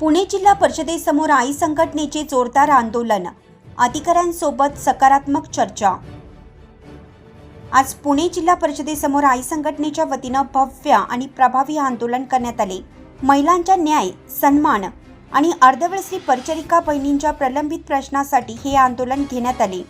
पुणे जिल्हा परिषदेसमोर आई संघटनेचे जोरदार आंदोलन. अधिकाऱ्यांसोबत सकारात्मक चर्चा. आज पुणे जिल्हा परिषदेसमोर आई संघटनेच्या वतीनं भव्य आणि प्रभावी आंदोलन करण्यात आले. महिलांच्या न्याय सन्मान आणि अर्धवेळसी परिचारिका बहिणींच्या प्रलंबित प्रश्नासाठी हे आंदोलन घेण्यात आले.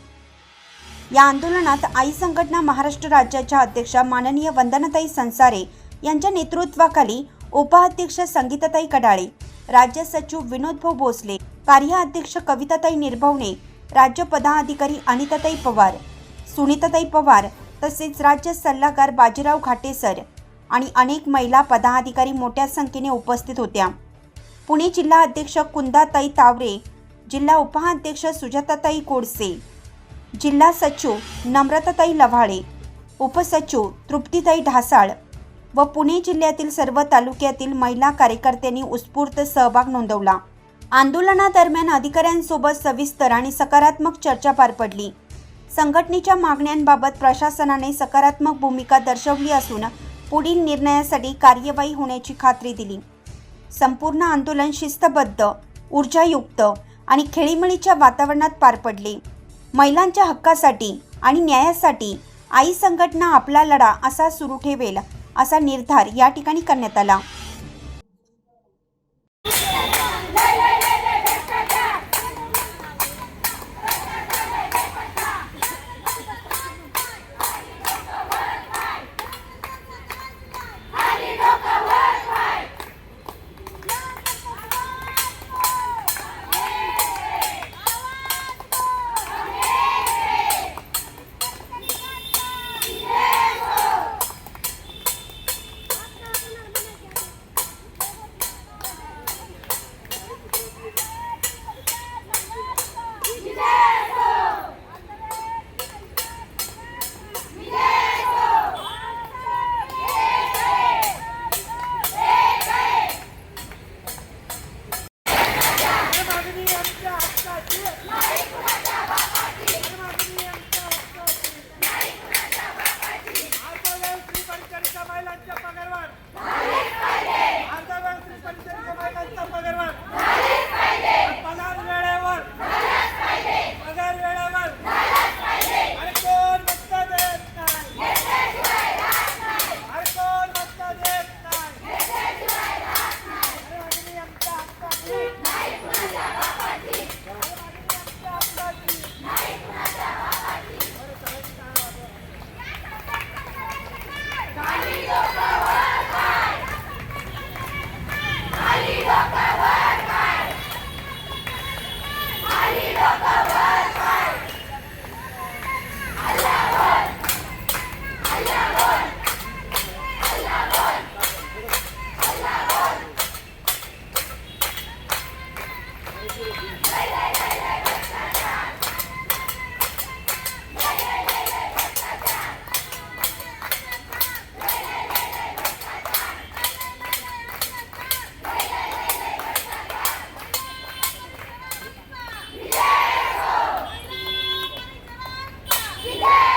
या आंदोलनात आई संघटना महाराष्ट्र राज्याच्या अध्यक्षा माननीय वंदनाताई संसारे यांच्या नेतृत्वाखाली उपाध्यक्ष संगीताताई कडाळे राज्य सचिव विनोदभाऊ भोसले कार्याध्यक्ष कविताताई निर्भवणे राज्य पदाधिकारी अनिताताई पवार सुनीताताई पवार तसेच राज्य सल्लागार बाजीराव घाटेसर आणि अनेक महिला पदाधिकारी मोठ्या संख्येने उपस्थित होत्या. पुणे जिल्हा अध्यक्ष कुंदाताई तावरे जिल्हा उपाध्यक्ष सुजाताताई कोडसे जिल्हा सचिव नम्रताताई लव्हाळे उपसचिव तृप्तीताई ढासाळ व पुणे जिल्ह्यातील सर्व तालुक्यातील महिला कार्यकर्त्यांनी उत्स्फूर्त सहभाग नोंदवला. आंदोलनादरम्यान अधिकाऱ्यांसोबत सविस्तर आणि सकारात्मक चर्चा पार पडली. संघटनेच्या मागण्यांबाबत प्रशासनाने सकारात्मक भूमिका दर्शवली असून पुढील निर्णयासाठी कार्यवाही होण्याची खात्री दिली. संपूर्ण आंदोलन शिस्तबद्ध ऊर्जायुक्त आणि खेळीमेळीच्या वातावरणात पार पडले. महिलांच्या हक्कासाठी आणि न्यायासाठी आई संघटना आपला लढा असा सुरू ठेवेल असा निर्धार या ठिकाणी करण्यात आला. Today!